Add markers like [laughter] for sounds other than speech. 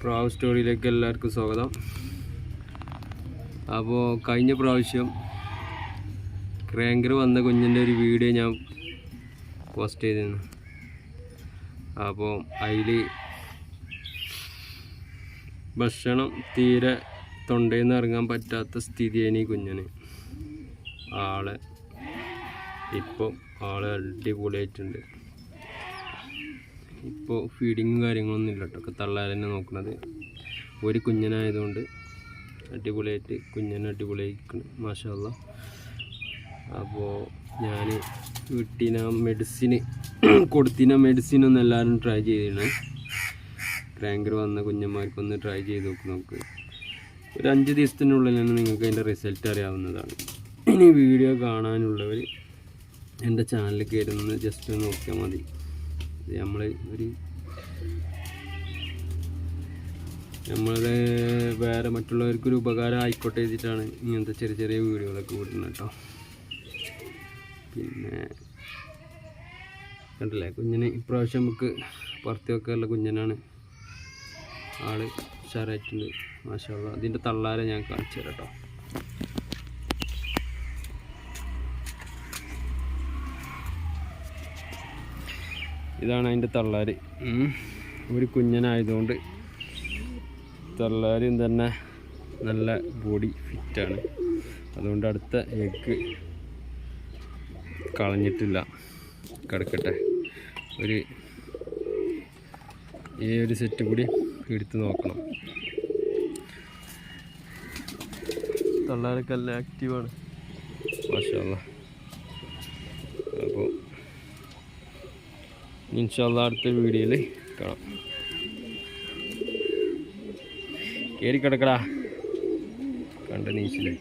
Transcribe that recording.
പ്രാവ് സ്റ്റോറിയിലേക്ക് എല്ലാവർക്കും സ്വാഗതം. അപ്പോൾ കഴിഞ്ഞ പ്രാവശ്യം ക്രാങ്കർ വന്ന കുഞ്ഞിന്റെ ഒരു വീഡിയോ ഞാൻ പോസ്റ്റ് ചെയ്തിരുന്നു. അപ്പോൾ അതിൽ ഭക്ഷണം തീരെ തൊണ്ടയിൽ നിന്ന് ഇറങ്ങാൻ പറ്റാത്ത സ്ഥിതിയാണ് ഈ കുഞ്ഞിന്. ആളെ ഇപ്പോൾ ആളെ അടിപൊളിയായിട്ടുണ്ട്. ഇപ്പോൾ ഫീഡിങ്ങും കാര്യങ്ങളൊന്നും ഇല്ല കേട്ടോ. ഒക്കെ തള്ളാൽ തന്നെ നോക്കുന്നത് ഒരു കുഞ്ഞനായതുകൊണ്ട് അടിപൊളിയായിട്ട് കുഞ്ഞനെ അടിപൊളിയായിക്കണം മാഷല്ല അപ്പോൾ ഞാൻ വീട്ടിന മെഡിസിന് [clears throat] കൊടുത്തിന മെഡിസിനൊന്നും എല്ലാവരും ട്രൈ ചെയ്തിരുന്നു ക്രാങ്കർ വന്ന കുഞ്ഞന്മാർക്കൊന്ന് ട്രൈ ചെയ്ത് നോക്ക് നമുക്ക്. ഒരു അഞ്ച് ദിവസത്തിനുള്ളിൽ തന്നെ നിങ്ങൾക്ക് അതിന്റെ റിസൾട്ട് അറിയാവുന്നതാണ്. ഇനി വീഡിയോ കാണാനുള്ളവർ എന്റെ ചാനലിൽ കയറുന്നത് ജസ്റ്റ് നോക്കിയാൽ മതി. നമ്മൾ ഒരു നമ്മളത് വേറെ മറ്റുള്ളവർക്കൊരു ഉപകാരം ആയിക്കോട്ടെ ചെയ്തിട്ടാണ് ഇങ്ങനത്തെ ചെറിയ ചെറിയ വീഡിയോകളൊക്കെ വിടുന്നത് കേട്ടോ. പിന്നെ കണ്ടില്ലേ കുഞ്ഞിന് ഇപ്രാവശ്യം നമുക്ക് പുറത്ത് വെക്കാനുള്ള കുഞ്ഞനാണ് ആൾ ഉഷാറായിട്ടുണ്ട് മാഷാള്ള അതിന്റെ തള്ളാരെ ഞാൻ കാണിച്ചു തരാം കേട്ടോ. ഇതാണ് അതിന്റെ തള്ളാർ. ഒരു കുഞ്ഞനായതുകൊണ്ട് തള്ളാരും തന്നെ നല്ല ബോഡി ഫിറ്റാണ്. അതുകൊണ്ട് അടുത്ത എഗ്ഗ് കളഞ്ഞിട്ടില്ല. കിടക്കട്ടെ. ഒരു ഈ ഒരു സെറ്റ് കൂടി എടുത്ത് നോക്കണം. തള്ളാരൊക്കെ നല്ല ആക്റ്റീവാണ് മാഷ അപ്പോൾ ഇൻഷാല്ല അടുത്ത വീഡിയോയിൽ കാണാം. കയറി കിടക്കടാ. കണ്ട നീച്ചില്ലേ